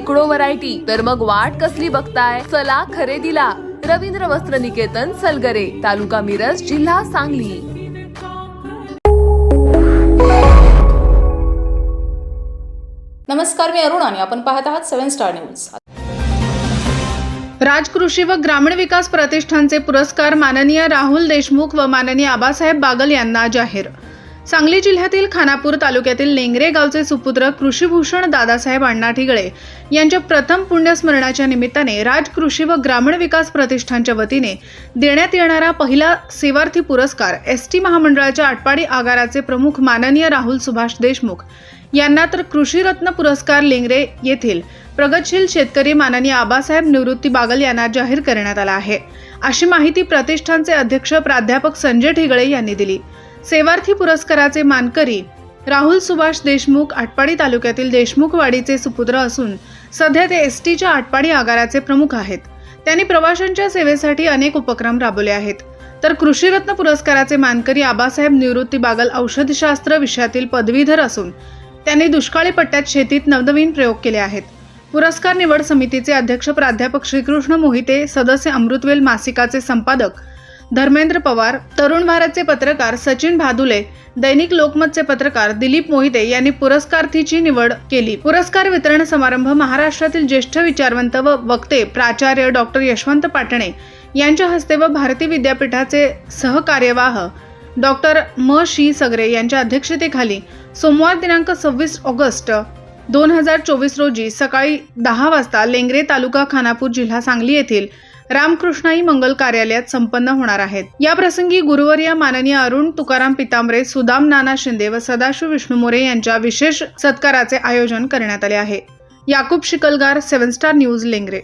शेकडो व्हरायटी. तर मग वाट कसली बघताय? चला खरेदीला. रवींद्र वस्त्र निकेतन सलगरे. तालुका मिरज जिल्हा सांगली. नमस्कार मी अरुण आणि आपण पाहत आहात सेव्हन स्टार न्यूज. राजकृषी व ग्रामीण विकास प्रतिष्ठानचे पुरस्कार माननीय राहुल देशमुख व माननीय आबासाहेब बागल यांना जाहीर. सांगली जिल्ह्यातील खानापूर तालुक्यातील लेंगरे गावचे सुपुत्र कृषीभूषण दादासाहेब अण्णा ठिगळे यांच्या प्रथम पुण्यस्मरणाच्या निमित्ताने राजकृषी व ग्रामीण विकास प्रतिष्ठानच्या वतीने देण्यात येणारा पहिला सेवार्थी पुरस्कार एस टी महामंडळाच्या आटपाडी आगाराचे प्रमुख माननीय राहुल सुभाष देशमुख यांना तर कृषीरत्न पुरस्कार लेंगरे येथील प्रगतशील शेतकरी माननीय आबासाहेब निवृत्ती बागल यांना जाहीर करण्यात आला आहे. अशी माहिती प्रतिष्ठानचे अध्यक्ष प्राध्यापक संजय ठिगळे यांनी दिली. सेवार्थी पुरस्काराचे मानकरी राहुल सुभाष देशमुख आटपाडी तालुक्यातील देशमुखवाडीचे सुपुत्र असून सध्या ते एस टीच्या आटपाडी आगाराचे प्रमुख आहेत. त्यांनी प्रवाशांच्या सेवेसाठी अनेक उपक्रम राबवले आहेत. तर कृषीरत्न पुरस्काराचे मानकरी आबासाहेब निवृत्ती बागल औषधशास्त्र विषयातील पदवीधर असून त्यांनी दुष्काळी पट्ट्यात शेतीत नवनवीन प्रयोग केले आहेत. पुरस्कार निवड समितीचे अध्यक्ष प्राध्यापक श्रीकृष्ण मोहिते सदस्य अमृतवेल मासिकाचे संपादक धर्मेंद्र पवार तरुण भारतचे पत्रकार सचिन भादुले दैनिक लोकमतचे पत्रकार दिलीप मोहिते यांनी पुरस्कार्थीची निवड केली. पुरस्कार वितरण समारंभ महाराष्ट्रातील ज्येष्ठ विचारवंत व वक्ते प्राचार्य डॉक्टर यशवंत पाटणे यांच्या हस्ते व भारती विद्यापीठाचे सहकार्यवाह डॉक्टर म. शी. सगरे यांच्या अध्यक्षतेखाली सोमवार दिनांक सव्वीस ऑगस्ट दोन हजार चोवीस रोजी सकाळी दहा वाजता लेंगरे तालुका खानापूर जिल्हा सांगली येथील रामकृष्णाई मंगल कार्यालयात संपन्न होणार आहेत. या प्रसंगी गुरुवर्य माननीय अरुण तुकाराम पितांबरे सुदाम नाना शिंदे व सदाशिव विष्णू मोरे यांच्या विशेष सत्काराचे आयोजन करण्यात आले आहे. Yakub Shikalgar seven star news Lengre.